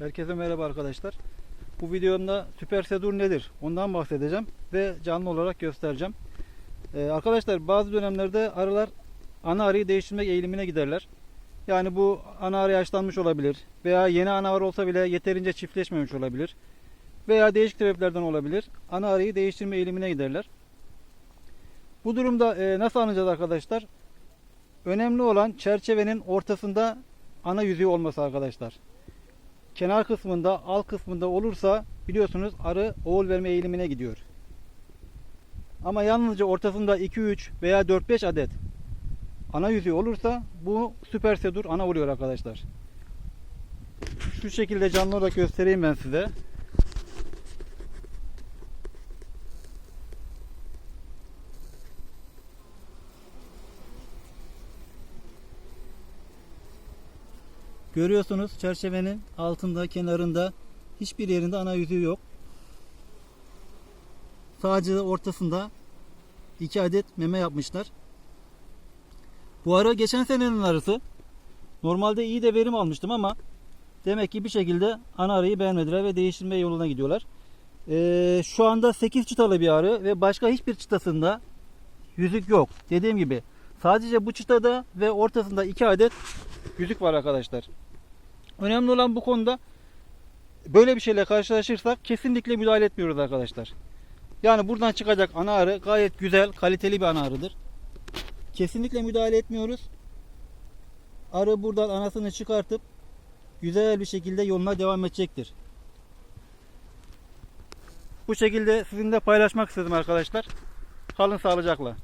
Herkese merhaba arkadaşlar. Bu videomda süper sedur nedir? Ondan bahsedeceğim ve canlı olarak göstereceğim. Ee, arkadaşlar bazı dönemlerde arılar ana arıyı değiştirmek eğilimine giderler. Yani bu ana arı yaşlanmış olabilir veya yeni ana arı olsa bile yeterince çiftleşmemiş olabilir. Veya değişik sebeplerden olabilir. Ana arıyı değiştirme eğilimine giderler. Bu durumda e, nasıl anlayacağız arkadaşlar? Önemli olan çerçevenin ortasında ana yüzüğü olması arkadaşlar kenar kısmında, alt kısmında olursa biliyorsunuz arı oğul verme eğilimine gidiyor. Ama yalnızca ortasında 2-3 veya 4-5 adet ana yüzüğü olursa bu süper sedur ana oluyor arkadaşlar. Şu şekilde canlı olarak göstereyim ben size. Görüyorsunuz çerçevenin altında, kenarında hiçbir yerinde ana yüzüğü yok. Sadece ortasında iki adet meme yapmışlar. Bu arı geçen senenin arısı. Normalde iyi de verim almıştım ama demek ki bir şekilde ana arıyı beğenmediler ve değiştirme yoluna gidiyorlar. Ee, şu anda 8 çıtalı bir arı ve başka hiçbir çıtasında yüzük yok. Dediğim gibi sadece bu çıtada ve ortasında iki adet yüzük var arkadaşlar. Önemli olan bu konuda böyle bir şeyle karşılaşırsak kesinlikle müdahale etmiyoruz arkadaşlar. Yani buradan çıkacak ana arı gayet güzel, kaliteli bir ana arıdır. Kesinlikle müdahale etmiyoruz. Arı buradan anasını çıkartıp güzel bir şekilde yoluna devam edecektir. Bu şekilde sizinle paylaşmak istedim arkadaşlar. Kalın sağlıcakla.